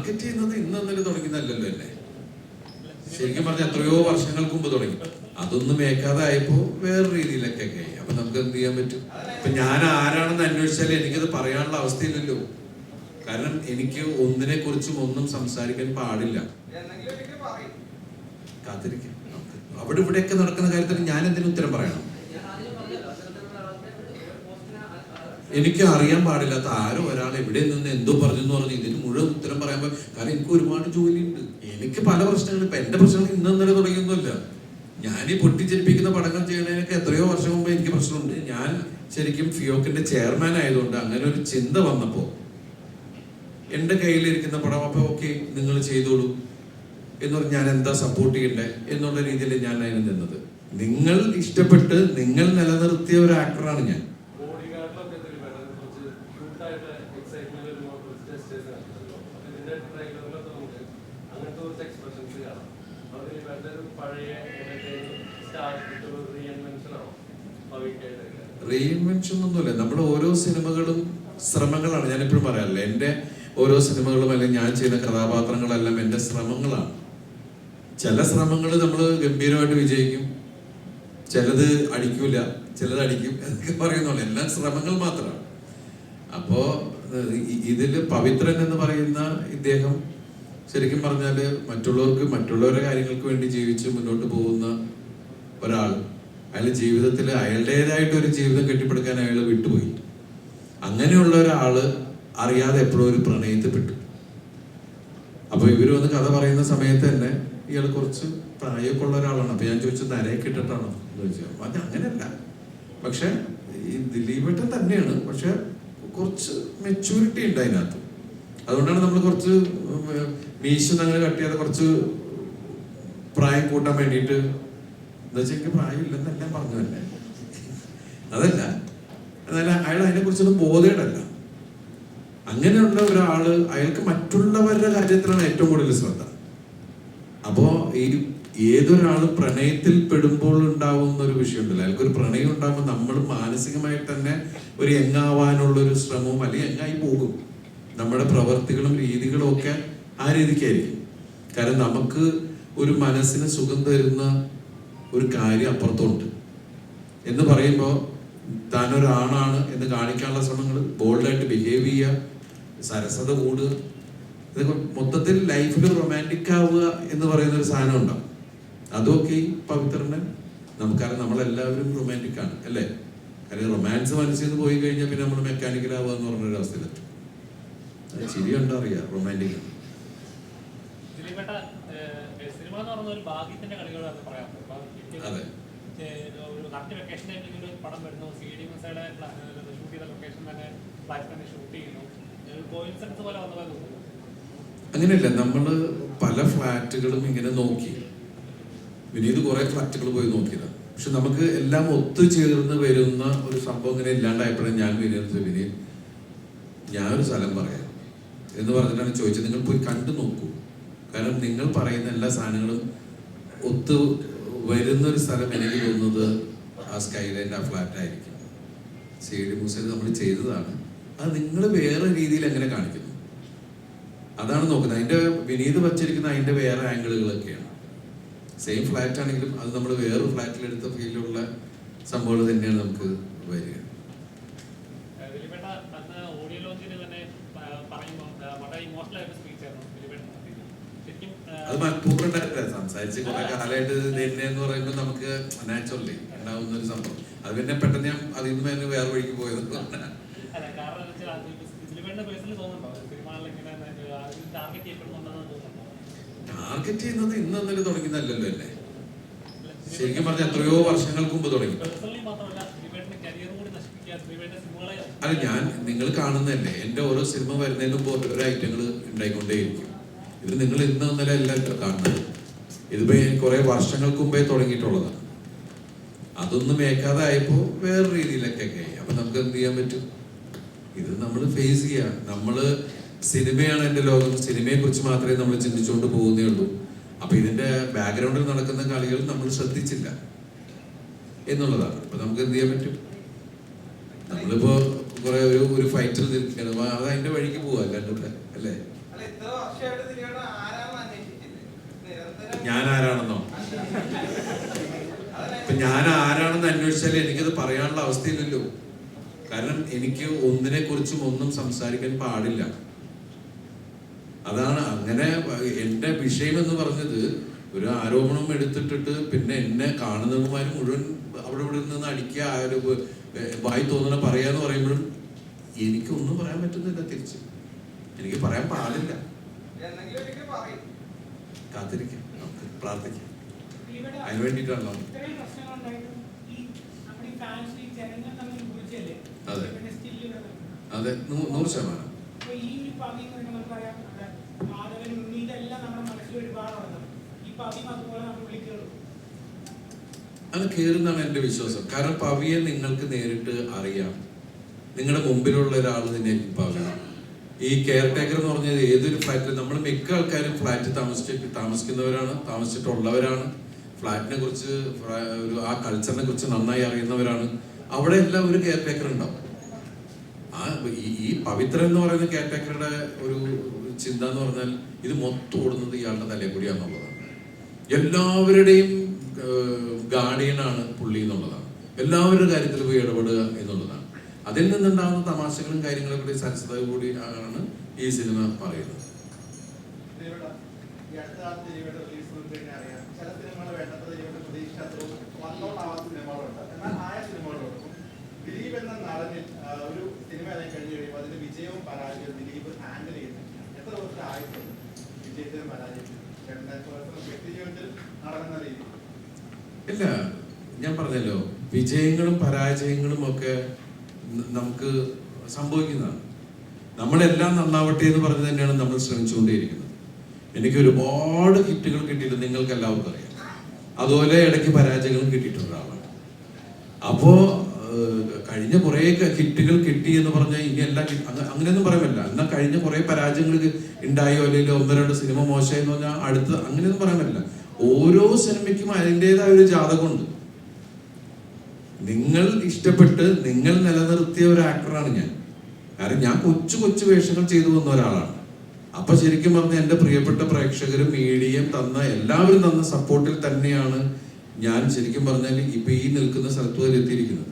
Target ചെയ്യുന്നത് ഇന്ന് ഇന്നലെ തുടങ്ങുന്നല്ലോ അല്ലേ? ശരിക്കും പറഞ്ഞ എത്രയോ വർഷങ്ങൾക്ക് മുമ്പ് തുടങ്ങി. അതൊന്നും ഏക്കാതായപ്പോ വേറെ രീതിയിലൊക്കെ ആയി. അപ്പൊ നമുക്ക് എന്ത് ചെയ്യാൻ പറ്റും? ഇപ്പൊ ഞാൻ ആരാണെന്ന് അന്വേഷിച്ചാൽ എനിക്കത് പറയാനുള്ള അവസ്ഥയില്ലല്ലോ. കാരണം എനിക്ക് ഒന്നിനെ കുറിച്ചും ഒന്നും സംസാരിക്കാൻ പാടില്ല. കാത്തിരിക്കാം. അവിടെ ഇവിടെയൊക്കെ നടക്കുന്ന കാര്യത്തിൽ ഞാൻ എന്തിനു ഉത്തരം പറയണം ഞാൻ ആദ്യം പറഞ്ഞല്ലോ അത്തരത്തിലുള്ള ആൾക്കാർ ഒരു പോസ്റ്റിന് ആ- ആ- എനിക്ക് അറിയാൻ പാടില്ലാത്ത ആരോ ഒരാൾ എവിടെ നിന്ന് എന്തോ പറഞ്ഞു എന്ന് പറഞ്ഞു. ഇതിന് മുഴുവൻ ഉത്തരം പറയാൻ കാരണം എനിക്ക് ഒരുപാട് ജോലിയുണ്ട്. എനിക്ക് പല പ്രശ്നങ്ങളും ഇപ്പൊ എന്റെ പ്രശ്നങ്ങൾ ഇന്ന് ഇന്നലെ തുടങ്ങിയൊന്നുമില്ല. ഞാൻ ഈ പൊട്ടിച്ചിരിപ്പിക്കുന്ന പടങ്ങൾ ചെയ്യുന്നതിനൊക്കെ എത്രയോ വർഷം മുമ്പ് എനിക്ക് പ്രശ്നമുണ്ട്. ഞാൻ ശരിക്കും ഫിയോക്കിന്റെ ചെയർമാൻ ആയതുകൊണ്ട് അങ്ങനെ ഒരു ചിന്ത വന്നപ്പോ എന്റെ കയ്യിലിരിക്കുന്ന പടം അപ്പൊ ഓക്കെ നിങ്ങൾ ചെയ്തോളൂ എന്ന് പറഞ്ഞ് ഞാൻ എന്താ സപ്പോർട്ട് ചെയ്യണ്ടേ എന്നുള്ള രീതിയിൽ ഞാൻ അതിന് നിന്നത്. നിങ്ങൾ ഇഷ്ടപ്പെട്ട് നിങ്ങൾ നിലനിർത്തിയ ഒരു ആക്ടറാണ് ഞാൻ ബോഡിഗാർഡിലൊക്കെ ദിലീപേട്ടൻ കുറച്ച് ക്യൂട്ടായിട്ട് എക്സൈറ്റ്മെന്റ് വരുമ്പോൾ കുറച്ച് gestures കാണിച്ചല്ലോ. അപ്പൊ ഇതിന്റെ ട്രെയിലറിലൊക്കെ നമുക്ക് അങ്ങനത്തെ കുറച്ച് എക്സ്പ്രഷൻസ് കാണാം അപ്പൊ ദിലീപേട്ടന്റെ ഒരു പഴയ സ്റ്റാർട്ട് റീഇൻവെൻഷൻ ഒന്നുമില്ല നമ്മുടെ ഓരോ സിനിമകളും ശ്രമങ്ങളാണ്. ഞാൻ എപ്പോഴും പറയാറില്ല എന്റെ ഓരോ സിനിമകളും അല്ലെങ്കിൽ ഞാൻ ചെയ്യുന്ന കഥാപാത്രങ്ങളെല്ലാം എന്റെ ശ്രമങ്ങളാണ്. ചില ശ്രമങ്ങൾ നമ്മൾ ഗംഭീരമായിട്ട് വിജയിക്കും. ചിലത് അടിക്കൂല ചിലത് അടിക്കും എന്നൊക്കെ പറയുന്നുള്ളൂ എല്ലാം ശ്രമങ്ങൾ മാത്രമാണ്. അപ്പോ ഇ- ഇതിൽ പവിത്രൻ എന്ന് പറയുന്ന ഇദ്ദേഹം ശരിക്കും പറഞ്ഞാൽ മറ്റുള്ളവർക്ക് മറ്റുള്ളവരുടെ കാര്യങ്ങൾക്ക് വേണ്ടി ജീവിച്ച് മുന്നോട്ട് പോകുന്ന ഒരാൾ അയാൾ ജീവിതത്തിൽ അയാളുടേതായിട്ട് ഒരു ജീവിതം കെട്ടിപ്പടുക്കാൻ അയാൾ വിട്ടുപോയി. അങ്ങനെയുള്ള ഒരാൾ അറിയാതെ എപ്പോഴും ഒരു പ്രണയത്തിൽപ്പെട്ടു. അപ്പൊ ഇവർ വന്ന് കഥ പറയുന്ന സമയത്ത് തന്നെ ഇയാൾ കുറച്ച് പ്രായമൊക്കെ ഉള്ള ഒരാളാണ്. അപ്പൊ ഞാൻ ചോദിച്ചു നരയൊക്കെ ഇട്ടിട്ടാണോ എന്ന് ചോദിച്ചു. അത് അങ്ങനെയല്ല. പക്ഷെ ഈ ദിലീപേട്ടൻ തന്നെയാണ്. പക്ഷെ കുറച്ച് മെച്ചൂരിറ്റി ഉണ്ട് അതിനകത്ത്. അതുകൊണ്ടാണ് നമ്മൾ കുറച്ച് മീശ അങ്ങനെ കട്ട് ചെയ്യാതെ കുറച്ച് പ്രായം കൂട്ടാൻ വേണ്ടിയിട്ട് എന്താ വെച്ചാൽ എനിക്ക് പ്രായമില്ലെന്നല്ല പറഞ്ഞു തന്നെ. അതല്ല. എന്നാലും അയാൾ അതിനെ കുറിച്ചൊന്നും ബോധേടല്ല. അങ്ങനെയുള്ള ഒരാൾ അയാൾക്ക് മറ്റുള്ളവരുടെ കാര്യത്തിലാണ് ഏറ്റവും കൂടുതൽ ശ്രദ്ധ. അപ്പോ ഈ ഏതൊരാൾ പ്രണയത്തിൽ പെടുമ്പോൾ ഉണ്ടാവുന്ന ഒരു വിഷയമുണ്ടല്ലോ. അയാൾക്ക് ഒരു പ്രണയം ഉണ്ടാകുമ്പോൾ നമ്മൾ മാനസികമായി തന്നെ ഒരു എങ്ങാവാനുള്ള ഒരു ശ്രമവും അല്ലെങ്കിൽ എങ്ങായി പോകും. നമ്മുടെ പ്രവർത്തികളും രീതികളും ഒക്കെ ആ രീതിക്കായിരിക്കും. കാരണം നമുക്ക് ഒരു മനസ്സിന് സുഖം തരുന്ന ഒരു കാര്യം അപ്പുറത്തുണ്ട്. എന്ന് പറയുമ്പോൾ താൻ ഒരാണാണ് എന്ന് കാണിക്കാനുള്ള ശ്രമങ്ങൾ ബോൾഡായിട്ട് ബിഹേവ് ചെയ്യുക സരസത കൂടുക ഇതൊക്കെ മൊത്തത്തിൽ ലൈഫിൽ റൊമാന്റിക് ആവുക എന്ന് പറയുന്ന ഒരു സാധനം ഉണ്ടാവും. അതൊക്കെ ഈ പവിത്രനെ നമുക്കറിയാം നമ്മളെല്ലാവരും റൊമാന്റിക് ആണ് അല്ലേ? കാര്യം റൊമാൻസ് മനസ്സിൽ നിന്ന് പോയി കഴിഞ്ഞാൽ പിന്നെ നമ്മൾ മെക്കാനിക്കൽ ആവുക എന്ന് പറഞ്ഞൊരു അവസ്ഥയിലെത്തും ചിരി കണ്ടാ അറിയാം റൊമാന്റിക് അതെ. ഒരു കറക്റ്റ് വെക്കേഷൻ ടൈമിൽ ഒരു പടം വരുന്നു. സി ഡി മസയുടെ ഷൂട്ട് ചെയ്ത ലൊക്കേഷൻ തന്നെ ഫ്ലാറ്റ് തന്നെ ഷൂട്ട് ചെയ്യുന്നു. ഒരു കോയിൻസിഡൻസ് പോലെ വന്നതായി തോന്നുന്നു. അങ്ങനെയല്ല നമ്മൾ പല ഫ്ലാറ്റുകളും ഇങ്ങനെ നോക്കി. വിനീത് കുറെ ഫ്ലാറ്റുകൾ പോയി നോക്കിയതാണ് പക്ഷെ നമുക്ക് എല്ലാം ഒത്തുചേർന്ന് വരുന്ന ഒരു സംഭവം ഇങ്ങനെ ഇല്ലാണ്ടായപ്പോഴാണ് ഞാൻ വിനീത് വിനീത്. ഞാനൊരു സ്ഥലം പറയാം. എന്ന് പറഞ്ഞിട്ടാണ് ചോദിച്ചത്. നിങ്ങൾ പോയി കണ്ടു നോക്കൂ. കാരണം നിങ്ങൾ പറയുന്ന എല്ലാ സാധനങ്ങളും ഒത്തു വരുന്ന ഒരു സ്ഥലം എനിക്ക് തോന്നുന്നത് ആ സ്കൈലൈന്റെ ആ ഫ്ലാറ്റ് ആയിരിക്കും. സി ഡി മൂസയിൽ നമ്മൾ ചെയ്തതാണ്. അത് നിങ്ങൾ വേറെ രീതിയിൽ എങ്ങനെ കാണിക്കുന്നു? അതാണ് നോക്കുന്നത്. അതിന്റെ വിനീത് വച്ചിരിക്കുന്ന അതിന്റെ വേറെ ആംഗിളുകളൊക്കെയാണ്. സെയിം ഫ്ലാറ്റ് ആണെങ്കിലും അത് നമ്മൾ വേറൊരു ഫ്ലാറ്റിലെടുത്ത ഫീലുള്ള സംഭവങ്ങൾ തന്നെയാണ് നമുക്ക് വരിക ഏഹ്, ദിലീപേട്ട അന്ന് ഓഡിയോ ലോഞ്ചിൽ തന്നെ പ- പറയുമ്പോൾ ഏഹ്, വളരെ ഇമോഷണൽ ആയിട്ട് സ്പീച്ച് ആയിരുന്നു ദിലീപേട്ടൻ നടത്തിയത്. ശരിക്കും ഏഹ്, അത് മനഃപൂർവം സംസാരിച്ച് കുറെ കാലമായിട്ട് തന്നെ എന്ന് പറയുമ്പോൾ നമുക്ക് നാച്ചുറലി ഉണ്ടാവുന്ന ഒരു സംഭവം. അത് പിന്നെ പെട്ടെന്ന് ഞാൻ അതിൽ നിന്ന് തന്നെ വേറെ വഴിക്ക് പോയത്. ടാർഗറ്റ് ചെയ്യുന്നത് ഇന്ന് എന്നൊരു തുടങ്ങുന്നല്ലോ അല്ലേ? ശരിക്കും പറഞ്ഞ എത്രയോ വർഷങ്ങൾക്ക് മുമ്പ് തുടങ്ങി. അല്ല ഞാൻ നിങ്ങൾ കാണുന്നതല്ലേ. എന്റെ ഓരോ സിനിമ വരുന്നതിനും ഓരോ ഐറ്റങ്ങൾ ഉണ്ടായിക്കൊണ്ടേയിരിക്കും. ഇത് നിങ്ങൾ ഇന്ന് ഇന്നലെ അല്ല കാണുന്നത്. ഇതിപ്പോ കുറെ വർഷങ്ങൾക്ക് മുമ്പേ തുടങ്ങിയിട്ടുള്ളതാണ്. അതൊന്നും ഏക്കാതായപ്പോ വേറെ രീതിയിലൊക്കെ ആയി അപ്പൊ നമുക്ക് എന്ത് ചെയ്യാൻ പറ്റും? ഇത് നമ്മൾ ഫേസ് ചെയ്യുക നമ്മൾ സിനിമയാണ് എന്റെ ലോകം. സിനിമയെ കുറിച്ച് മാത്രമേ നമ്മൾ ചിന്തിച്ചുകൊണ്ട് പോകുന്നേ ഉള്ളൂ. അപ്പൊ ഇതിന്റെ ബാക്ക്ഗ്രൗണ്ടിൽ നടക്കുന്ന കളികൾ നമ്മൾ ശ്രദ്ധിച്ചില്ല എന്നുള്ളതാണ്. അപ്പൊ നമുക്ക് എന്ത് ചെയ്യാൻ പറ്റും? നമ്മളിപ്പോ കുറെ ഒരു ഒരു ഫൈറ്റിൽ നിൽക്കണം അത് അതിന്റെ വഴിക്ക് പോവാ അല്ലാണ്ട് അല്ലേ അല്ല ഇത്ര വർഷമായിട്ട് ദിലീപേട്ടൻ ആരാണെന്ന് അന്വേഷിച്ചില്ലേ നിരന്തരം ഞാൻ ആരാണെന്നോ ഇപ്പൊ ഞാൻ ആരാണെന്ന് അന്വേഷിച്ചാൽ എനിക്കത് പറയാനുള്ള അവസ്ഥയില്ലല്ലോ. കാരണം എനിക്ക് ഒന്നിനെ കുറിച്ചും ഒന്നും സംസാരിക്കാൻ പാടില്ല. അതാണ് അങ്ങനെ എന്റെ വിഷയം എന്ന് പറഞ്ഞത് ഒരു ആരോപണം എടുത്തിട്ടിട്ട് പിന്നെ എന്നെ കാണുന്നവന്മാർ മുഴുവൻ അവിടെ ഇവിടെ നിന്ന് അടിക്കുക ആരോപ വായി തോന്നണ പറയാന്ന് പറയുമ്പോഴും എനിക്കൊന്നും പറയാൻ പറ്റുന്നില്ല തിരിച്ച്. എനിക്ക് പറയാൻ പാടില്ല. കാത്തിരിക്കാം. നമുക്ക് പ്രാർത്ഥിക്കാം. അതിന് വേണ്ടിയിട്ടാണല്ലോ അതെ. അതെ നൂറ് ശതമാനം. അത് കയറുന്നാണ് എന്റെ വിശ്വാസം. കാരണം പവിയെ നിങ്ങൾക്ക് നേരിട്ട് അറിയാം. നിങ്ങളുടെ മുമ്പിലുള്ള ഒരാൾ തന്നെ പവി ഈ കെയർ ടേക്കർ എന്ന് പറഞ്ഞത് ഏതൊരു ഫ്ലാറ്റിൽ നമ്മൾ മിക്ക ആൾക്കാരും ഫ്ലാറ്റ് താമസിച്ച് താമസിക്കുന്നവരാണ് താമസിച്ചിട്ടുള്ളവരാണ്. ഫ്ലാറ്റിനെ കുറിച്ച് ഒരു ആ കൾച്ചറിനെ കുറിച്ച് നന്നായി അറിയുന്നവരാണ്. അവിടെ എല്ലാം ഒരു കെയർ ടേക്കർ ഉണ്ടാവും. ആ ഈ- പവിത്ര എന്ന് പറയുന്ന കെയർ ടേക്കറുടെ ഒരു ചിന്ത എന്ന് പറഞ്ഞാൽ ഇത് മൊത്തം ഓടുന്നത് ഇയാളുടെ തലയിൽ കൂടിയാന്നുള്ളതാണ് എല്ലാവരുടെയും ഗാർഡിയനാണ് പുള്ളി എന്നുള്ളതാണ്. എല്ലാവരുടെ കാര്യത്തിൽ പോയി ഇടപെടുക എന്നുള്ളതാണ്. അതിൽ നിന്നുണ്ടാകുന്ന തമാശകളും കാര്യങ്ങളും കൂടി സരസത കൂടി ആണ് ഈ സിനിമ പറയുന്നത്. ദിലീപ് എന്ന നടനിൽ ഒരു സിനിമ ഇറങ്ങി കഴിഞ്ഞ് കഴിയുമ്പോൾ അതിന്റെ വിജയവും പരാജയവും ദിലീപ് ഹാൻഡിൽ ചെയ്യുന്നു. എത്ര വർഷം ആയിട്ടുണ്ട് വിജയത്തിനും പരാജയത്തിനും? രണ്ടായിരത്തി വർഷം വ്യക്തിജീവിതത്തിൽ നടന്ന രീതി ഇല്ല ഞാൻ പറഞ്ഞല്ലോ വിജയങ്ങളും പരാജയങ്ങളും ഒക്കെ നമുക്ക് സംഭവിക്കുന്നതാണ്. നമ്മളെല്ലാം നന്നാവട്ടെ എന്ന് പറഞ്ഞു തന്നെയാണ് നമ്മൾ ശ്രമിച്ചുകൊണ്ടേയിരിക്കുന്നത്. എനിക്ക് ഒരുപാട് ഹിറ്റുകൾ കിട്ടിയിട്ട് നിങ്ങൾക്ക് എല്ലാവർക്കും അറിയാം. അതുപോലെ ഇടയ്ക്ക് പരാജയങ്ങളും കിട്ടിയിട്ടുണ്ട് ഒരാളാണ്. അപ്പോ കഴിഞ്ഞ കുറെ ഹിറ്റുകൾ കിട്ടി എന്ന് പറഞ്ഞാൽ ഇനി എല്ലാം അങ്ങനെയൊന്നും പറയാൻ പറ്റില്ല. എന്നാൽ കഴിഞ്ഞ കുറെ പരാജയങ്ങൾ ഉണ്ടായോ? അല്ലെങ്കിൽ ഒന്ന് രണ്ട് സിനിമ മോശമായി എന്ന് പറഞ്ഞാൽ അടുത്ത് അങ്ങനെയൊന്നും പറയാൻ പറ്റില്ല. ഓരോ സിനിമയ്ക്കും അതിന്റെതായ ഒരു ജാതകമുണ്ട്. നിങ്ങൾ ഇഷ്ടപ്പെട്ട് നിങ്ങൾ നിലനിർത്തിയ ഒരു ആക്ടറാണ് ഞാൻ. കാരണം ഞാൻ കൊച്ചു കൊച്ചു വേഷങ്ങൾ ചെയ്തു വന്ന ഒരാളാണ്. അപ്പൊ ശരിക്കും പറഞ്ഞ എന്റെ പ്രിയപ്പെട്ട പ്രേക്ഷകരും മീഡിയയും തന്ന എല്ലാവരും തന്ന സപ്പോർട്ടിൽ തന്നെയാണ് ഞാൻ ശരിക്കും പറഞ്ഞാൽ ഇപ്പൊ ഈ നിൽക്കുന്ന സ്ഥലത്ത് വരെ എത്തിയിരിക്കുന്നത്.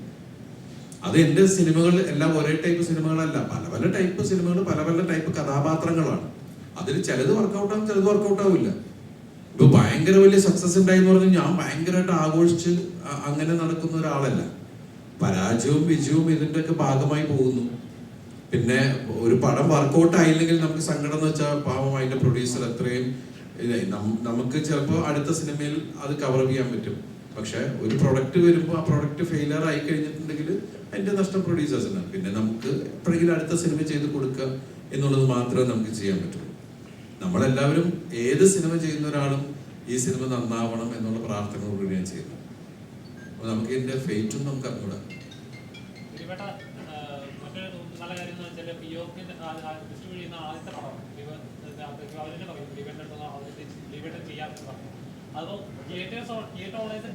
അത് എന്റെ സിനിമകൾ എല്ലാം ഒരേ ടൈപ്പ് സിനിമകളല്ല. പല പല ടൈപ്പ് സിനിമകൾ പല പല ടൈപ്പ് കഥാപാത്രങ്ങളാണ്. അതിൽ ചിലത് വർക്കൗട്ടാകും ചിലത് വർക്കൗട്ട് ഇപ്പൊ ഭയങ്കര വലിയ സക്സസ് ഉണ്ടായി എന്ന് പറഞ്ഞാൽ ഞാൻ ഭയങ്കരമായിട്ട് ആഘോഷിച്ച് അങ്ങനെ നടക്കുന്ന ഒരാളല്ല. പരാജയവും വിജയവും ഇതിന്റെ ഒക്കെ ഭാഗമായി പോകുന്നു. പിന്നെ ഒരു പടം വർക്കൗട്ട് ആയില്ലെങ്കിൽ നമുക്ക് സങ്കടം എന്ന് വെച്ചാൽ പാവം അതിന്റെ പ്രൊഡ്യൂസർ അത്രയും നമുക്ക് ചിലപ്പോൾ അടുത്ത സിനിമയിൽ അത് കവർ ചെയ്യാൻ പറ്റും. പക്ഷെ ഒരു പ്രൊഡക്റ്റ് വരുമ്പോൾ ആ പ്രൊഡക്റ്റ് ഫെയിലർ ആയി കഴിഞ്ഞിട്ടുണ്ടെങ്കിൽ അതിന്റെ നഷ്ടം പ്രൊഡ്യൂസേഴ്സിനാണ് പിന്നെ നമുക്ക് എപ്പോഴെങ്കിലും അടുത്ത സിനിമ ചെയ്ത് കൊടുക്കുക എന്നുള്ളത് മാത്രമേ നമുക്ക് ചെയ്യാൻ പറ്റുള്ളൂ നമ്മളെല്ലാവരും ഏത് സിനിമ ചെയ്യുന്ന ഒരാളും ഈ സിനിമ നന്നാവണം എന്നുള്ള പ്രാർത്ഥന ഞാൻ ചെയ്യുന്നു. അപ്പൊ നമുക്ക് ഇതിന്റെ ഫെയ്റ്റും നമുക്ക് അറിഞ്ഞൂടാം.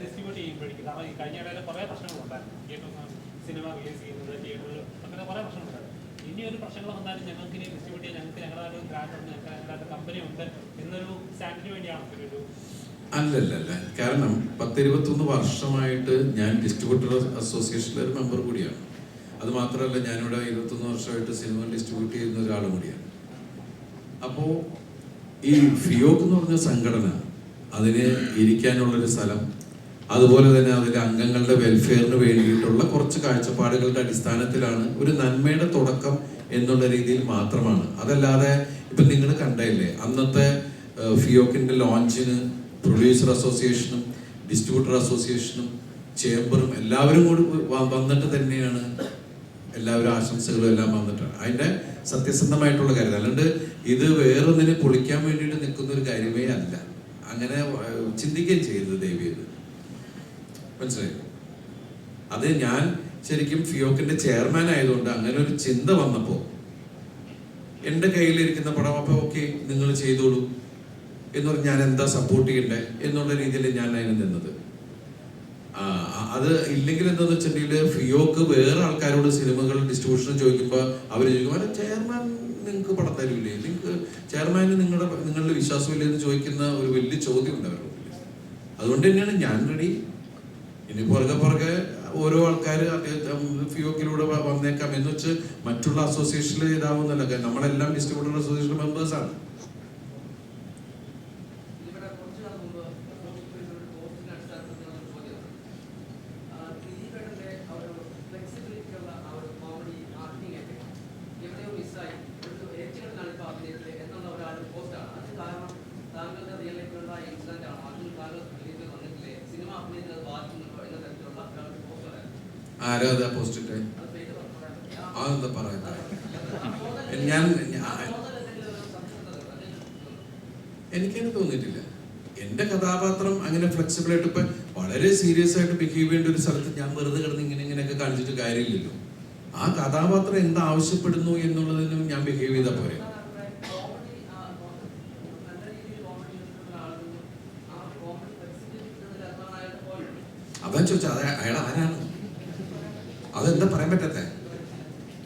ഡിസ്ട്രിബ്യൂട്ട് കാരണം ഈ കഴിഞ്ഞ ഇടയിൽ കുറേ പ്രശ്നങ്ങളുണ്ടായിരുന്നു. സിനിമ റിലീസ് ചെയ്യുന്നത് അങ്ങനെ കുറേ പ്രശ്നങ്ങളുണ്ടായിരുന്നു. ഇനി ഒരു പ്രശ്നങ്ങൾ വന്നാലും ഞങ്ങൾക്ക് ഇനി ഡിസ്ട്രിബ്യൂട്ട് ചെയ്യാൻ ഞങ്ങൾക്ക് ഞങ്ങളുടെ ഒരു ബ്രാൻഡ് ഞങ്ങളുടെ കമ്പനി ഉണ്ട് എന്നൊരു സ്റ്റാൻഡിന് വേണ്ടിയാണ് ഒരു അല്ലല്ലല്ല. കാരണം പത്തിരുപത്തൊന്ന് വർഷമായിട്ട് ഞാൻ ഡിസ്ട്രിബ്യൂട്ടർ അസോസിയേഷനിലെ ഒരു മെമ്പർ കൂടിയാണ്. അത് മാത്രമല്ല ഞാനിവിടെ ഇരുപത്തൊന്ന് വർഷമായിട്ട് സിനിമ ഡിസ്ട്രിബ്യൂട്ട് ചെയ്യുന്ന ഒരാളും കൂടിയാണ്. അപ്പോൾ ഈ ഫിയോക്ക് എന്ന് പറഞ്ഞ സംഘടന അതിന് ഇരിക്കാനുള്ളൊരു സ്ഥലം അതുപോലെ തന്നെ അതിലെ അംഗങ്ങളുടെ വെൽഫെയറിന് വേണ്ടിയിട്ടുള്ള കുറച്ച് കാഴ്ചപ്പാടുകളുടെ അടിസ്ഥാനത്തിലാണ് ഒരു നന്മയുടെ തുടക്കം എന്നുള്ള രീതിയിൽ മാത്രമാണ്. അതല്ലാതെ ഇപ്പം നിങ്ങൾ കണ്ടല്ലേ അന്നത്തെ ഫിയോക്കിന്റെ ലോഞ്ചിന് പ്രൊഡ്യൂസർ അസോസിയേഷനും ഡിസ്ട്രിബ്യൂട്ടർ അസോസിയേഷനും ചേംബറും എല്ലാവരും കൂടി വന്നിട്ട് തന്നെയാണ് എല്ലാവരും ആശംസകളും എല്ലാം വന്നിട്ടാണ് അതിന്റെ സത്യസന്ധമായിട്ടുള്ള കാര്യം. അല്ലാണ്ട് ഇത് വേറൊന്നിനെ പൊളിക്കാൻ വേണ്ടിയിട്ട് നിൽക്കുന്ന ഒരു കാര്യമേ അല്ല. അങ്ങനെ ചിന്തിക്കുകയും ചെയ്യരുത് ദേവിയത് മനസ്സിലായി? അത് ഞാൻ ശരിക്കും ഫിയോക്കിന്റെ ചെയർമാൻ ആയതുകൊണ്ട് അങ്ങനെ ഒരു ചിന്ത വന്നപ്പോ എന്റെ കയ്യിലിരിക്കുന്ന പടം അപ്പൊ ഓക്കെ നിങ്ങൾ ചെയ്തോളൂ എന്ന് പറഞ്ഞ് ഞാൻ എന്താ സപ്പോർട്ട് ചെയ്യണ്ടേ എന്നുള്ള രീതിയിൽ ഞാൻ അതിന് നിന്നത്. അത് ഇല്ലെങ്കിൽ എന്താന്ന് വെച്ചിട്ടുണ്ടെങ്കിൽ ഫിയോക്ക് വേറെ ആൾക്കാരോട് സിനിമകൾ ഡിസ്ട്രിബ്യൂഷൻ ചോദിക്കുമ്പോൾ അവർ ചോദിക്കും "അല്ല, ചെയർമാൻ നിങ്ങൾക്ക് പടം തരൂലേ? നിങ്ങൾക്ക് ചെയർമാന് നിങ്ങളുടെ നിങ്ങളുടെ വിശ്വാസമില്ലേ എന്ന് ചോദിക്കുന്ന ഒരു വലിയ ചോദ്യം ഉണ്ട് അവരുടെ അതുകൊണ്ട് തന്നെയാണ് ഞാൻ റെഡി ഇനി പുറകെ പുറകെ ഓരോ ആൾക്കാർ ഫിയോക്കിലൂടെ വന്നേക്കാം. എന്ന് വെച്ച് മറ്റുള്ള അസോസിയേഷനിൽ ഇതാവുന്നല്ല നമ്മളെല്ലാം ഡിസ്ട്രിബ്യൂട്ടർ അസോസിയേഷൻ മെമ്പേഴ്സാണ് ഇവിടെ കുറച്ച് നാൾ മുമ്പ് ഫേസ്ബുക്കിൽ ഒരു പോസ്റ്റിന്റെ അടിസ്ഥാനത്തിൽ വന്ന ഒരു ചോദ്യമാണ്. ആ, ദിലീപേട്ടന്റെ ആ ഒരു flexibility ഉള്ള ആ ഒരു comedy acting ഒക്കെ എവിടെയോ മിസ്സായി. ഒരു ഏറ്റുകെട്ടിലാണ് ഇപ്പോൾ അഭിനയിച്ചത് എന്നുള്ള ഒരാളുടെ പോസ്റ്റാണ്. അതിന് കാരണം താങ്കളുടെ റിയൽ ലൈഫിലുള്ള ഇൻസിഡന്റ് ആണ്. അതിൽ താങ്കൾ റിലീസ് വന്നിട്ടില്ലേ? സിനിമ അഭിനയിച്ചത് അത് ബാധിക്കുന്നുണ്ടോ എന്ന തരത്തിലുള്ള ഒരാളുടെ പോസ്റ്റ് പറയാം. ആരാ അതാ പോസ്റ്റിട്ട് അത് പേര് പറയാൻ പറ്റില്ല. അതെന്താ പറയുന്നത് ആ തോന്നൽ ഞാൻ ആ തോന്നൽ എന്തെങ്കിലും ഒരു സംശയം ഉണ്ടോ? എനിക്കങ്ങനെ തോന്നിയിട്ടില്ല എന്റെ കഥാപാത്രം അങ്ങനെ ഫ്ലെക്സിബിൾ ആയിട്ട് ഇപ്പൊ വളരെ സീരിയസ് ആയിട്ട് ബിഹേവ് ചെയ്യേണ്ട ഒരു സ്ഥലത്ത് ഞാൻ വെറുതെ കിടന്ന് ഇങ്ങനെ ഇങ്ങനെയൊക്കെ കാണിച്ചിട്ട് കാര്യമില്ലല്ലോ. ആ കഥാപാത്രം എന്താവശ്യപ്പെടുന്നു എന്നുള്ളതിനും ഞാൻ ബിഹേവ് ചെയ്താൽ പോരെ കോമഡി നല്ല രീതിയിൽ കോമഡി എടുക്കുന്ന ആളുകളും ആ കോമഡി പരിസ്ഥിതി എന്നാണ് അയാളുടെ പോയിന്റ് അതാ ചോദിച്ചാ അത് അയാൾ ആരാണ് അതെന്താ പറയാൻ പറ്റാത്ത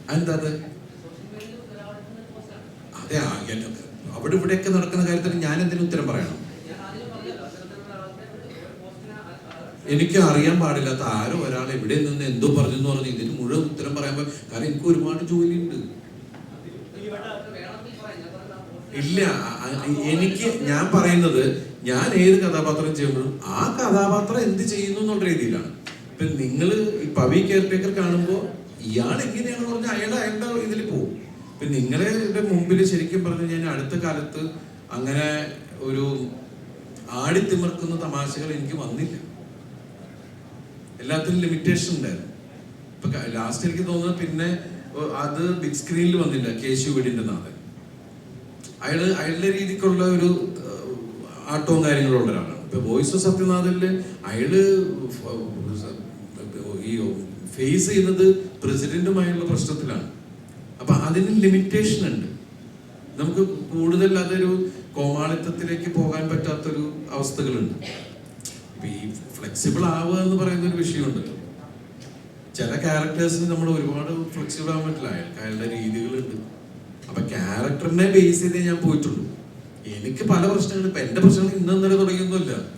അതെന്താ അത് സോഷ്യൽ മീഡിയയിൽ ഒരാളുടെ പോസ്റ്റാണ് അതെ ആ, എന്നെ- അവിടെ ഇവിടെയൊക്കെ നടക്കുന്ന കാര്യത്തിന് ഞാൻ എന്തിനു ഉത്തരം പറയണം ഞാൻ ആദ്യം പറഞ്ഞല്ലോ അത്തരത്തിലുള്ള ആളുടെ ഒരു പോസ്റ്റിന് ആ- ആ- അറിയാൻ പാടില്ലാത്ത ആരോ ഒരാൾ എവിടെ നിന്ന് എന്തോ പറഞ്ഞു എന്ന് പറഞ്ഞു ഇതിന് മുഴുവൻ ഉത്തരം പറയാൻ കാരണം എനിക്ക് ഒരുപാട് ജോലിയുണ്ട്. ഇല്ല എനിക്ക് ഞാൻ പറയുന്നത് ഞാൻ ഏത് കഥാപാത്രം ചെയ്യുമ്പോഴും ആ കഥാപാത്രം എന്ത് ചെയ്യുന്നു എന്നുള്ള രീതിയിലാണ്. ഇപ്പൊ നിങ്ങൾ പവി കെയർടേക്കർ കാണുമ്പോൾ ഇയാൾ എങ്ങനെയാണ് പറഞ്ഞാൽ അയാൾ അയാളുടെ ഇതിൽ പോകും. ഇപ്പൊ നിങ്ങളുടെ മുമ്പിൽ ശരിക്കും പറഞ്ഞു കഴിഞ്ഞാൽ അടുത്ത കാലത്ത് അങ്ങനെ ഒരു ആടിത്തിമിർക്കുന്ന തമാശകൾ എനിക്ക് വന്നില്ല. എല്ലാത്തിനും ലിമിറ്റേഷൻ ഉണ്ടായിരുന്നു. ഇപ്പൊ ലാസ്റ്റ് എനിക്ക് തോന്നുന്നത് പിന്നെ അത് ബിഗ് സ്ക്രീനിൽ വന്നില്ല കേശു വീടിന്റെ നാഥൻ. അയാൾ അയാളുടെ രീതിക്കുള്ള ഒരു ആട്ടവും കാര്യങ്ങളും ഉള്ള ഒരാളാണ്. ഇപ്പൊ വോയിസ് ഓഫ് സത്യനാഥനിൽ അയാൾ ഈ ഫേസ് ചെയ്യുന്നത് പ്രസിഡന്റുമായുള്ള പ്രശ്നത്തിലാണ്. അപ്പൊ അതിന് ലിമിറ്റേഷൻ ഉണ്ട്. നമുക്ക് കൂടുതൽ അതൊരു കോമാളിത്തത്തിലേക്ക് പോകാൻ പറ്റാത്തൊരു അവസ്ഥകളുണ്ട്. ഈ ഫ്ലെക്സിബിൾ ആവുക എന്ന് പറയുന്ന ഒരു വിഷയമുണ്ട്. ചില ക്യാരക്ടേഴ്സിന് നമ്മൾ ഒരുപാട് ഫ്ലെക്സിബിൾ ആവാൻ പറ്റില്ല. അയാൾക്കാരുടെ രീതികളുണ്ട്. അപ്പൊ ക്യാരക്ടറിനെ ബേസ് ചെയ്തേ ഞാൻ പോയിട്ടുള്ളൂ. എനിക്ക് പല പ്രശ്നങ്ങളും ഇപ്പൊ എന്റെ പ്രശ്നങ്ങൾ ഇന്ന് ഇന്നലെ തുടങ്ങിയൊന്നുമില്ല.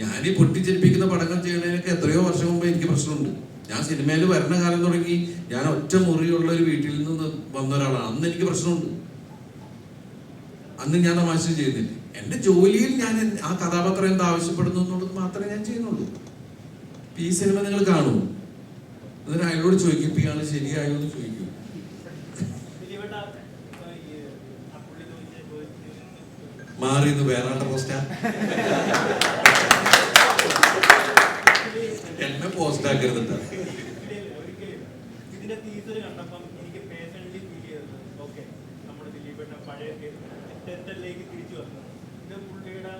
ഞാൻ ഈ പൊട്ടിച്ചിരിപ്പിക്കുന്ന പടങ്ങൾ ചെയ്യുന്നതിനൊക്കെ എത്രയോ വർഷം മുമ്പ് എനിക്ക് പ്രശ്നമുണ്ട്. ഞാൻ സിനിമയിൽ വരുന്ന കാലം തുടങ്ങി ഞാൻ ഒറ്റ മുറിയുള്ള ഒരു വീട്ടിൽ നിന്ന് വന്ന ഒരാളാണ്. അന്ന് എനിക്ക് പ്രശ്നമുണ്ട്. അന്ന് ഞാൻ തമാശ ചെയ്യുന്നില്ല. എന്റെ ജോലിയിൽ ഞാൻ ആ കഥാപാത്രം എന്ത് ആവശ്യപ്പെടുന്നു എന്നുള്ളത് മാത്രമേ ഞാൻ ചെയ്യുന്നുള്ളൂ. ഈ സിനിമ നിങ്ങൾ കാണൂ എന്നിട്ട് അയാളോട് ചോദിക്കും ഇപ്പൊ ഇയാൾ ശരിയായോ എന്ന് ചോദിക്കും. ദിലീപേട്ട, ആ, ഈ, ആ പുള്ളി ചോദിച്ച ചോദ്യത്തിന് മാറി എന്ന് വേറെ പോസ്റ്റാ എന്നെ പോസ്റ്റ് ആക്കരുത് എനിക്ക് ഫീൽ നമ്മുടെ തിരിച്ചു ഇത് പുള്ളിയുടെ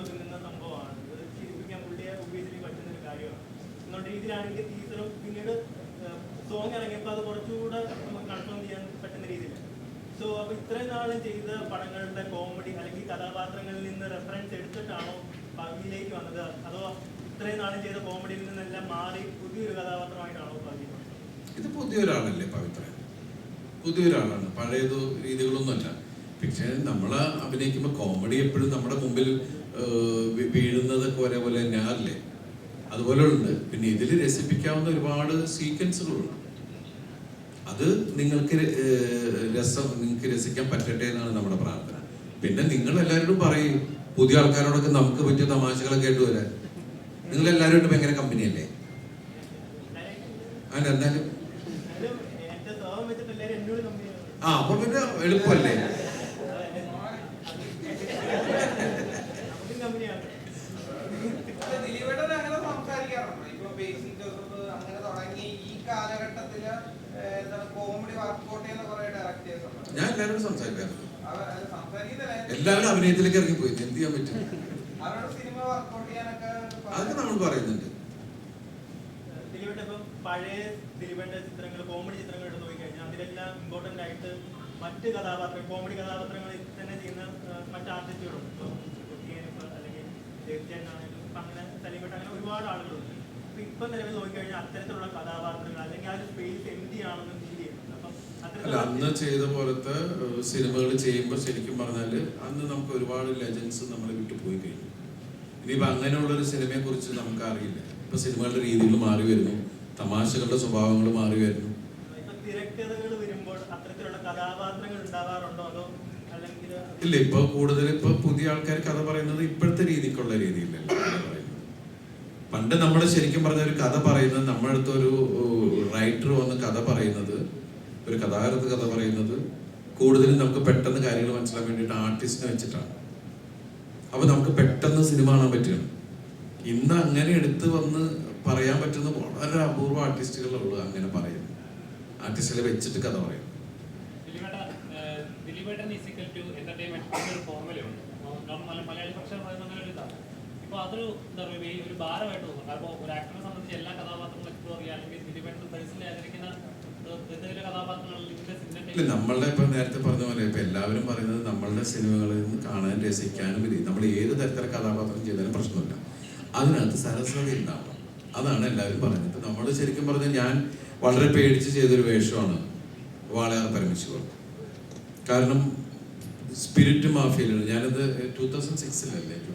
ഒതുങ്ങുന്ന സംഭവമാണ്. ഇത് ചിരിപ്പിക്കാൻ പുള്ളിയെ ഉപയോഗിച്ച് പറ്റുന്ന ഒരു കാര്യമാണ്. എന്നുള്ള രീതിയിലാണെങ്കിൽ ടീച്ചറും പിന്നീട് സോങ് ഇറങ്ങിയപ്പോൾ അത് കുറച്ചുകൂടെ നമുക്ക് കൺഫേം ചെയ്യാൻ പറ്റുന്ന രീതിയിൽ സോ അപ്പൊ ഇത്രയും നാളും ചെയ്ത പടങ്ങളുടെ കോമഡി അല്ലെങ്കിൽ കഥാപാത്രങ്ങളിൽ നിന്ന് റെഫറൻസ് എടുത്തിട്ടാണോ പവിയിലേക്ക് വന്നത്? അതോ ഇത്രയും നാളും ചെയ്ത കോമഡിയിൽ നിന്നെല്ലാം മാറി പുതിയൊരു കഥാപാത്രമായിട്ടാണോ പവി ഇത് പുതിയൊരാളല്ലേ പവിത്ര? പുതിയൊരാളാണ്. പഴയത് രീതികളൊന്നുമല്ല. പക്ഷേ നമ്മൾ അഭിനയിക്കുമ്പോൾ കോമഡി എപ്പോഴും നമ്മുടെ മുമ്പിൽ ഏർ, പോലെ വീഴുന്നതൊക്കെ ഒരേപോലെ ആകില്ലേ അതുപോലെ ഉണ്ട് പിന്നെ ഇതിൽ രസിപ്പിക്കാവുന്ന ഒരുപാട് സീക്വൻസുകളുണ്ട് അത് നിങ്ങൾക്ക് രസം നിങ്ങൾക്ക് രസിക്കാൻ പറ്റട്ടെ എന്നാണ് നമ്മുടെ പ്രാർത്ഥന. പിന്നെ നിങ്ങൾ എല്ലാവരോടും പറയും പുതിയ ആൾക്കാരോടൊക്കെ നമുക്ക് പറ്റിയ തമാശകളൊക്കെ ആയിട്ട് വരാൻ. നിങ്ങൾ എല്ലാവരോടും ഭയങ്കര കമ്പനിയല്ലേ അല്ലേ? എന്നാലും ആ അപ്പൊ പിന്നെ എളുപ്പമല്ലേ നമുക്കും കമ്പനിയാണ് അല്ല, ദിലീപേട്ടൻ അങ്ങനെ സംസാരിക്കാറുണ്ടോ ഇപ്പൊ ബേസിക് ജോസഫ് അങ്ങനെ തുടങ്ങി ഈ കാലഘട്ടത്തിൽ ഏഹ്, എന്താണ് കോമഡി വർക്കൗട്ട് ചെയ്യുന്ന കുറെ ഡയറക്ടേഴ്സ് ഉണ്ട് ഞാൻ എല്ലാവരോടും സംസാരിക്കാറുണ്ട്. എല്ലാവരും അഭിനയത്തിലേക്ക് ഇറങ്ങിപ്പോയി. എന്ത് ചെയ്യാൻ പറ്റും? അതൊക്കെ നമ്മൾ പറയുന്നുണ്ട്. പഴയ ദിലീപേട്ട ചിത്രങ്ങൾ കോമഡി ചിത്രങ്ങൾ എടുത്ത് നോക്കിക്കഴിഞ്ഞാൽ അതിലെല്ലാം ഇമ്പോർട്ടന്റ് ആയിട്ട് മറ്റ് കഥാപാത്രം കോമഡി കഥാപാത്രങ്ങൾ തന്നെ ചെയ്യുന്ന മറ്റ് ആർട്ടിസ്റ്റുകളുണ്ട് അല്ലെങ്കിൽ അങ്ങനെ സലീമേട്ട അങ്ങനെ ഒരുപാട് ആളുകളുണ്ട്. ഇപ്പം നിലവിൽ നോക്കിക്കഴിഞ്ഞാൽ അത്തരത്തിലുള്ള കഥാപാത്രങ്ങൾ അല്ലെങ്കിൽ ആ ഒരു സ്പേസ് എം ഡി ആണെന്ന് ഫീൽ ചെയ്യുന്നുണ്ട്. അപ്പം അല്ല അന്ന് ചെയ്ത പോലത്തെ സിനിമകൾ ചെയ്യുമ്പോൾ ശരിക്കും പറഞ്ഞാൽ അന്ന് നമുക്ക് ഒരുപാട് ലെജൻസ് നമ്മളെ വിട്ടു പോയി കഴിഞ്ഞു. ഇനിയിപ്പോൾ അങ്ങനെയുള്ള ഒരു സിനിമയെ കുറിച്ച് നമുക്ക് അറിയില്ല ഇപ്പൊ സിനിമകളുടെ രീതികൾ മാറി വരുന്നു. തമാശകളുടെ സ്വഭാവങ്ങൾ മാറി വരുന്നു. തിരക്കഥകൾ വരുമ്പോൾ അത്തരത്തിലുള്ള കഥാപാത്രങ്ങൾ ഉണ്ടാവാറുണ്ടോ അതോ ഇല്ല ഇപ്പൊ കൂടുതൽ ഇപ്പൊ പുതിയ ആൾക്കാർ കഥ പറയുന്നത് ഇപ്പോഴത്തെ രീതിക്കുള്ള രീതിയിലല്ല. പണ്ട് നമ്മൾ ശരിക്കും പറഞ്ഞ ഒരു കഥ പറയുന്നത് നമ്മളടുത്ത് ഒരു റൈറ്റർ വന്ന് കഥ പറയുന്നത് ഒരു കഥാകൃത്ത് കഥ പറയുന്നത് കൂടുതലും നമുക്ക് പെട്ടെന്ന് കാര്യങ്ങൾ മനസ്സിലാക്കാൻ വേണ്ടിയിട്ട് ആർട്ടിസ്റ്റിനെ വെച്ചിട്ടാണ്. അപ്പൊ നമുക്ക് പെട്ടെന്ന് സിനിമ കാണാൻ പറ്റുകയാണ്. ഇന്ന് അങ്ങനെ എടുത്ത് വന്ന് പറയാൻ പറ്റുന്ന വളരെ അപൂർവ ആർട്ടിസ്റ്റുകളുള്ളൂ അങ്ങനെ പറയുന്നത്. ആർട്ടിസ്റ്റുകളെ വെച്ചിട്ട് കഥ പറയും ദിലീപേട്ട ദിലീപേട്ടൻ ഈസ് ഈക്വൽ ടു എന്റർടൈൻമെന്റ് ഒരു ഫോർമുലയുണ്ട് മലയാളി പറയുന്ന അങ്ങനെ ഒരു ഇതാണ്. ഇപ്പോൾ അതൊരു എന്താ പറയുക ഒരു ഭാരമായിട്ട് തോന്നും. കാരണം ഒരു ആക്ടറെ സംബന്ധിച്ച് എല്ലാ കഥാപാത്രങ്ങളും എക്സ്പ്ലോർ ചെയ്യുക അല്ലെങ്കിൽ ഇൻഡിപെൻഡൻസ് പേഴ്സണലി ആചരിക്കുന്ന ഇല്ല നമ്മളുടെ ഇപ്പൊ നേരത്തെ പറഞ്ഞ പോലെ ഇപ്പൊ എല്ലാവരും പറയുന്നത് നമ്മളുടെ സിനിമകളിൽ നിന്ന് കാണാൻ രസിക്കാനും ഇല്ല. നമ്മൾ ഏത് തരത്തിലെ കഥാപാത്രം ചെയ്താലും പ്രശ്നമില്ല. അതിനകത്ത് സരസ്വതി ഉണ്ടാവണം. അതാണ് എല്ലാവരും പറയുന്നത്. നമ്മൾ ശരിക്കും പറഞ്ഞാൽ ഞാൻ വളരെ പേടിച്ച് ചെയ്തൊരു വേഷമാണ് വാളയാർ പരമേശ്വർ. കാരണം സ്പിരിറ്റ് മാഫിയയിലാണ്. ഞാനത് ടൂ തൗസൻഡ് സിക്സിലല്ലേ? ടൂ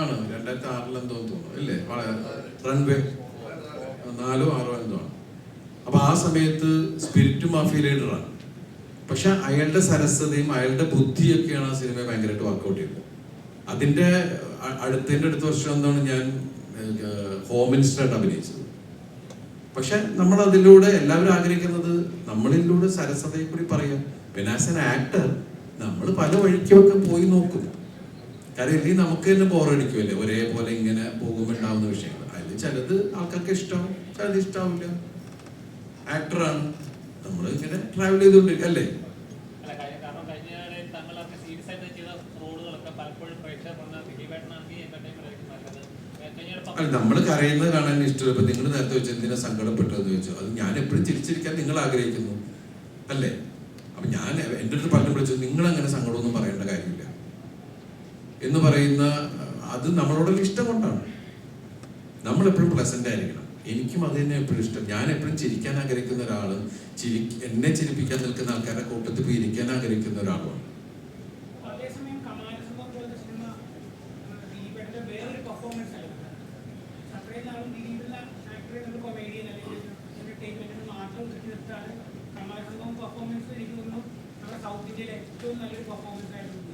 ആണ്. രണ്ടായിരത്തി ആറിലെന്തോ തോന്നുന്നു. അല്ലേ റൺവേ നാലോ ആറോ എന്തോ ആണ്. അപ്പൊ ആ സമയത്ത് സ്പിരിറ്റ് മാഫിയ ലീഡറാണ് പക്ഷെ അയാളുടെ സരസതയും അയാളുടെ ബുദ്ധിയൊക്കെയാണ് ആ സിനിമ ഭയങ്കരമായിട്ട് വർക്കൗട്ട് ചെയ്തത്. അതിന്റെ അടുത്തതിന്റെ അടുത്ത വർഷം എന്താണ് ഞാൻ ഹോം മിനിസ്റ്ററായിട്ട് അഭിനയിച്ചത്. പക്ഷെ നമ്മൾ അതിലൂടെ എല്ലാവരും ആഗ്രഹിക്കുന്നത് നമ്മളിലൂടെ സരസതയെ കൂടി പറയാം. പിന്നെ ആസ് ആക്ടർ നമ്മൾ പല വഴിക്കൊക്കെ പോയി നോക്കും. കാരണം ഇല്ലെങ്കിൽ നമുക്ക് തന്നെ ബോറടിക്കുമല്ലേ ഒരേപോലെ ഇങ്ങനെ പോകുമ്പോൾ ഉണ്ടാവുന്ന വിഷയങ്ങൾ. അതിൽ ചിലത് ആൾക്കാർക്ക് ഇഷ്ടമാവും ചിലത് ഇഷ്ടാവില്ല. ആക്ടറാണ് നമ്മൾ ഇങ്ങനെ ട്രാവൽ ചെയ്തുകൊണ്ടിരിക്കും അല്ലേ? നമ്മൾ കരയുന്നത് കാണാൻ ഇഷ്ടമില്ല. ഇപ്പൊ നിങ്ങൾ നേരത്തെ വെച്ചാൽ എന്തിനാ സങ്കടപ്പെട്ടതെന്ന് ചോദിച്ചു അത് ഞാൻ എപ്പോഴും ചിരിച്ചിരിക്കാൻ നിങ്ങൾ ആഗ്രഹിക്കുന്നു. അല്ലേ? അപ്പൊ ഞാൻ എന്റെ അടുത്ത് പറഞ്ഞു വിളിച്ചു നിങ്ങൾ അങ്ങനെ സങ്കടമൊന്നും പറയേണ്ട കാര്യമില്ല. എന്ന് പറയുന്ന അത് നമ്മളോടുള്ള ഇഷ്ടം കൊണ്ടാണ്. നമ്മൾ എപ്പോഴും പ്ലസന്റ് ആയിരിക്കണം. എനിക്കും അത് തന്നെ എപ്പോഴും ഇഷ്ടം. ഞാൻ എപ്പോഴും ചിരിക്കാൻ ആഗ്രഹിക്കുന്ന ഒരാൾ ചിരി എന്നെ ചിരിപ്പിക്കാൻ നിൽക്കുന്ന ആൾക്കാരുടെ കൂട്ടത്തിൽ പോയി ഇരിക്കാൻ ആഗ്രഹിക്കുന്ന ഒരാളാണ് സൗത്ത് ഇന്ത്യയിലെ ഏറ്റവും നല്ലൊരു പെർഫോമൻസ് ആയിരുന്നു.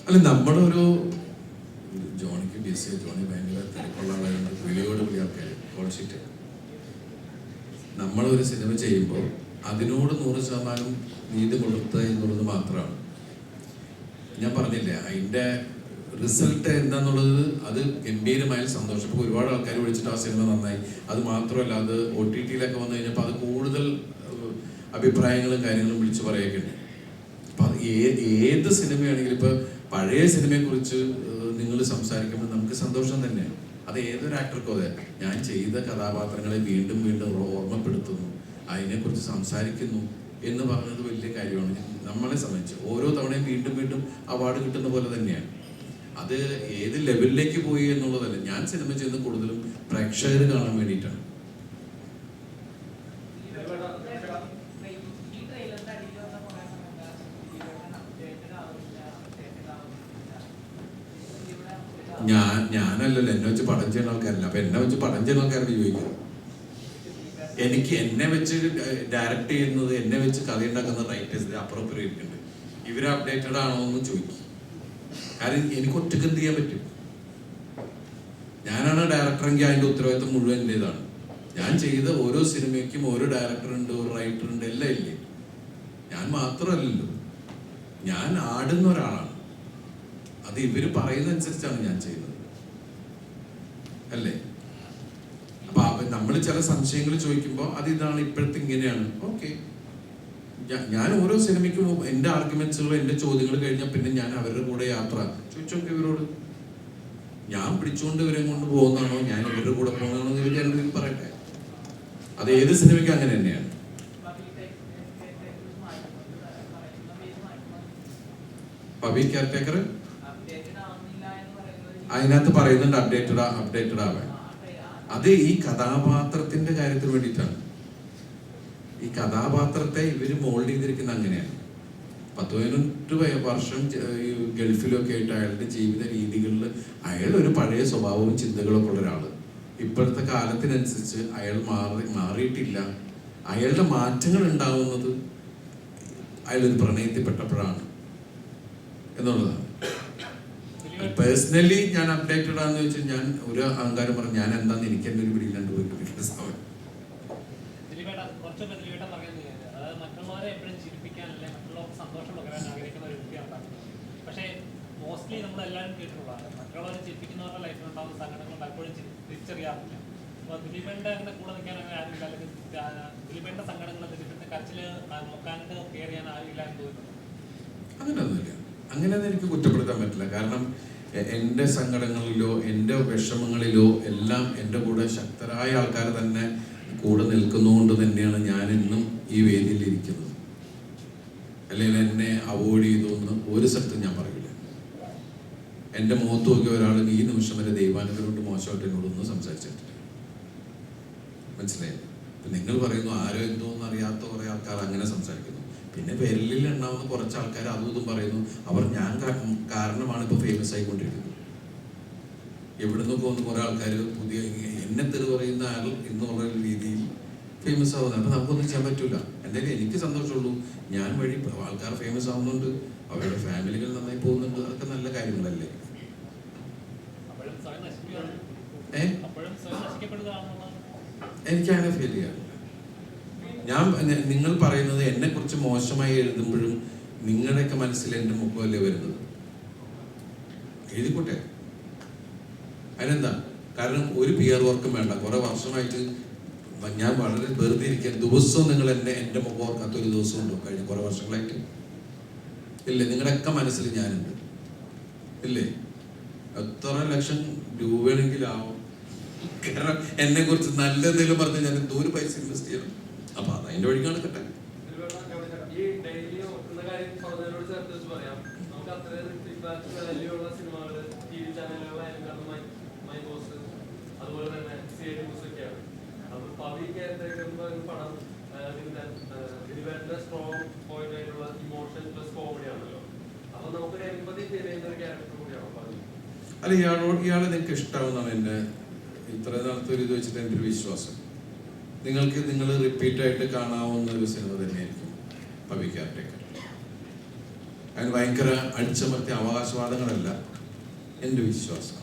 ദിലീപേട്ടൻ നമ്മുടെ ഒരു ജോണിക്ക് ബി എസ് ജോണി ഭയങ്കര തിരക്കുള്ള ആളായതുകൊണ്ട് വിളിയോട് വിളി ആൾക്കാർ കോൾ ഷീറ്റ് നമ്മളൊരു സിനിമ ചെയ്യുമ്പോൾ അതിനോട് നൂറ് ശതമാനം നീതി പുലർത്തുക എന്നുള്ളത് മാത്രമാണ്. ഞാൻ പറഞ്ഞില്ലേ അതിന്റെ റിസൾട്ട് എന്താന്നുള്ളത് അത് ഗംഭീരമായ സന്തോഷം. ഇപ്പോൾ ഒരുപാട് ആൾക്കാർ വിളിച്ചിട്ട് ആ സിനിമ നന്നായി. അത് മാത്രമല്ല അത് ഒ ടി ടിയിലൊക്കെ വന്നു കഴിഞ്ഞപ്പോൾ അത് കൂടുതൽ അഭിപ്രായങ്ങളും കാര്യങ്ങളും വിളിച്ചു പറയുകയൊക്കെ ഉണ്ട് അപ്പൊ ഏത് സിനിമയാണെങ്കിലും ഇപ്പൊ പഴയ സിനിമയെ കുറിച്ച് നിങ്ങൾ സംസാരിക്കുമ്പോൾ നമുക്ക് സന്തോഷം തന്നെയാണ് അത് ഏതൊരു ആക്ടർക്കും അതെ. ഞാൻ ചെയ്ത കഥാപാത്രങ്ങളെ വീണ്ടും വീണ്ടും ഓർമ്മപ്പെടുത്തുന്നു. അതിനെക്കുറിച്ച് സംസാരിക്കുന്നു എന്ന് പറഞ്ഞത് വലിയ കാര്യമാണ്. നമ്മളെ സംബന്ധിച്ച് ഓരോ തവണയും വീണ്ടും വീണ്ടും അവാർഡ് കിട്ടുന്ന പോലെ തന്നെയാണ്. അത് ഏത് ലെവലിലേക്ക് പോയി എന്നുള്ളതല്ല. ഞാൻ സിനിമ ചെയ്യുന്നത് കൂടുതലും പ്രേക്ഷകർ കാണാൻ വേണ്ടിയിട്ടാണ്. ഞാൻ ഞാനല്ലല്ലോ. എന്നെ വെച്ച് പടം ചെയ്യുന്ന ആൾക്കാരല്ല. അപ്പൊ എന്നെ വെച്ച് പടം ചെയ്യുന്ന ആൾക്കാരോട് ചോദിക്കുന്നത് എനിക്ക് എന്നെ വെച്ച് ഡയറക്റ്റ് ചെയ്യുന്നത് എന്നെ വെച്ച് കഥ ഉണ്ടാക്കുന്ന റൈറ്റേഴ്സ് അപ്രോപ്രിയേറ്റ് ഉണ്ട് ഇവർ അപ്ഡേറ്റഡ് ആണോ എന്ന് ചോദിക്കും. കാരണം എനിക്ക് ഒറ്റയ്ക്ക് എന്ത് ചെയ്യാൻ പറ്റും? ഞാനാണ് ഡയറക്ടറെങ്കിൽ അതിന്റെ ഉത്തരവാദിത്വം മുഴുവൻ എന്റേതാണ്. ഞാൻ ചെയ്ത ഓരോ സിനിമയ്ക്കും ഓരോ ഡയറക്ടർ ഉണ്ട് ഒരു റൈറ്റർ ഉണ്ട് എല്ലാം ഇല്ലേ? ഞാൻ മാത്രമല്ലല്ലോ. ഞാൻ ആടുന്ന ഒരാളാണ്. അത് ഇവർ പറയുന്നതനുസരിച്ചാണ് ഞാൻ ചെയ്യുന്നത്. അല്ലേ? അപ്പൊ നമ്മൾ ചില സംശയങ്ങൾ ചോദിക്കുമ്പോൾ അത് ഇതാണ് ഇപ്പോഴത്തെ ഇങ്ങനെയാണ്. ഓക്കെ. ഞാൻ ഓരോ സിനിമയ്ക്കും എന്റെ ആർഗ്യുമെന്റ്സുകൾ എന്റെ ചോദ്യങ്ങൾ കഴിഞ്ഞാൽ പിന്നെ ഞാൻ അവരുടെ കൂടെ യാത്ര. ചോദിച്ചോക്കെ ഇവരോട്. ഞാൻ പിടിച്ചുകൊണ്ട് ഇവരെ കൊണ്ട് പോകുന്നതാണോ? ഞാൻ ഇവരുടെ കൂടെ പോകുന്നതാണോ എന്ന് വിചാരിച്ചു പറയട്ടെ. അത് ഏത് സിനിമയ്ക്കും അങ്ങനെ തന്നെയാണ്. പബി കെയർടേക്കർ അതിനകത്ത് പറയുന്നുണ്ട് അപ്ഡേറ്റഡ് അപ്ഡേറ്റഡ് ആവാൻ. അത് ഈ കഥാപാത്രത്തിന്റെ കാര്യത്തിന് വേണ്ടിയിട്ടാണ്. ഈ കഥാപാത്രത്തെ ഇവർ മോൾഡ് ചെയ്തിരിക്കുന്ന അങ്ങനെയാണ്. പത്ത് പതിനെട്ട് വർഷം ഗൾഫിലൊക്കെ ആയിട്ട് അയാളുടെ ജീവിത രീതികളിൽ അയാൾ ഒരു പഴയ സ്വഭാവവും ചിന്തകളൊക്കെ ഉള്ള ഒരാൾ. ഇപ്പോഴത്തെ കാലത്തിനനുസരിച്ച് അയാൾ മാറി മാറിയിട്ടില്ല. അയാളുടെ മാറ്റങ്ങൾ ഉണ്ടാവുന്നത് അയാൾ ഒരു പ്രണയത്തിൽപ്പെട്ടപ്പോഴാണ് എന്നുള്ളതാണ്. പേഴ്സണലി ഞാൻ അപ്ഡേറ്റഡ് ആണെന്ന് വെച്ചാൽ ഞാൻ ഒരു അഹങ്കാരം പറഞ്ഞു ഞാൻ എന്താന്ന് എനിക്ക് എന്റെ ഒരു പിടിയില്ലാണ്ട് പോയിട്ട് സമയം വ്യക്തിയാണ് പക്ഷേ ലൈഫിൽ നിൽക്കാൻ അങ്ങനെ തോന്നുന്നു. എനിക്ക് കുറ്റപ്പെടുത്താൻ പറ്റില്ല. കാരണം എന്റെ സങ്കടങ്ങളിലോ എന്റെ വിഷമങ്ങളിലോ എല്ലാം എന്റെ കൂടെ ശക്തരായ ആൾക്കാർ തന്നെ കൂടെ നിൽക്കുന്നതുകൊണ്ട് തന്നെയാണ് ഞാൻ ഇന്നും ഈ വേദിയിൽ ഇരിക്കുന്നത്. അല്ലെങ്കിൽ എന്നെ അവോയ്ഡ് ചെയ്തു ഒരു സ്ഥലത്തും ഞാൻ പറയില്ല. എന്റെ മുഖത്ത് നോക്കിയ ഒരാൾ ഈ നിമിഷം വരെ ദൈവാനുഗ്രഹം കൊണ്ട് മോശമായിട്ട് എന്നോടൊന്നും സംസാരിച്ചിട്ടില്ല. മനസ്സിലായി? നിങ്ങൾ പറയുന്നു ആരോ എന്തോ എന്ന് അറിയാത്ത കുറെ ആൾക്കാർ അങ്ങനെ സംസാരിക്കുന്നു. പിന്നെ വിരലിൽ ഉണ്ടാവുന്ന കുറച്ച് ആൾക്കാർ അതും ഇതും പറയുന്നു. അവർ ഞാൻ കാരണമാണ് ഇപ്പൊ ഫേമസ് ആയിക്കൊണ്ടിരിക്കുന്നത്. എവിടെ നിന്നൊക്കെ വന്ന് കുറെ ആൾക്കാർ പുതിയ എന്നെ തെറി പറയുന്ന ആൾ എന്നുള്ള രീതിയിൽ ഫേമസ് ആവുന്നത് അപ്പം നമുക്കൊന്നും ചെയ്യാൻ പറ്റില്ല എന്തായാലും എനിക്ക് സന്തോഷമുള്ളൂ. ഞാൻ വഴി ആൾക്കാർ ഫേമസ് ആവുന്നുണ്ട്. അവരുടെ ഫാമിലികൾ നന്നായി പോകുന്നുണ്ട്. അതൊക്കെ നല്ല കാര്യങ്ങളല്ലേ? എനിക്കങ്ങനെ ഫീൽ ചെയ്യാറില്ല. ഞാൻ നിങ്ങൾ പറയുന്നത് എന്നെ കുറിച്ച് മോശമായി എഴുതുമ്പോഴും നിങ്ങളുടെയൊക്കെ മനസ്സിൽ എന്റെ മുഖമല്ലേ വരുന്നത്? എഴുതിക്കോട്ടെ? അതിനെന്താ? കാരണം ഒരു പി ആർ വർക്കും വേണ്ട. കുറെ വർഷമായിട്ട് ഞാൻ വളരെ വെറുതെ ഇരിക്കാൻ ദിവസവും നിങ്ങൾ എന്നെ എന്റെ മുഖം ഓർക്കാത്ത ഒരു ദിവസം ഉണ്ടോ? കഴിഞ്ഞ കുറെ വർഷങ്ങളായിട്ട്. ഇല്ലേ? നിങ്ങളുടെയൊക്കെ മനസ്സിൽ ഞാനുണ്ട്. ഇല്ലേ? എത്ര ലക്ഷം രൂപയാണെങ്കിലാവും? കാരണം എന്നെ കുറിച്ച് നല്ല എന്തെങ്കിലും പറഞ്ഞ് ഞാൻ എന്തോ ഒരു പൈസ ഇൻവെസ്റ്റ് ചെയ്യണം. അപ്പൊ അത് അതിന്റെ വഴിക്കാണ് കിട്ടെ ഈ ഡെയിലി നോക്കുന്ന കാര്യം പറഞ്ഞതിനോട് ചേർത്ത് വെച്ച് പറയാം. നമുക്ക് അത്രയും ഫീഡ്ബാക്ക് വാല്യൂ ഉള്ള സിനിമകൾ ടി വി ചാനലുകളായാലും അതുപോലെ തന്നെ പ്ലസ് കോമഡി ആണല്ലോ. അപ്പോൾ നമുക്കൊരു ഒരു അല്ല ഇയാളോട് ഇയാളെ നിങ്ങൾക്ക് ഇഷ്ടാവുന്നതാണ് എന്റെ ഇത്ര നാളത്തെ ഒരു ഇത് വെച്ചിട്ട് എന്റെ ഒരു വിശ്വാസം. നിങ്ങൾക്ക് നിങ്ങൾ റിപ്പീറ്റ് ആയിട്ട് കാണാവുന്ന ഒരു സിനിമ തന്നെയായിരിക്കും പവി ക്യാരക്ടർ അതിന് ഭയങ്കര അടിച്ചമർത്തിയ അവകാശവാദങ്ങളല്ല എന്റെ വിശ്വാസം.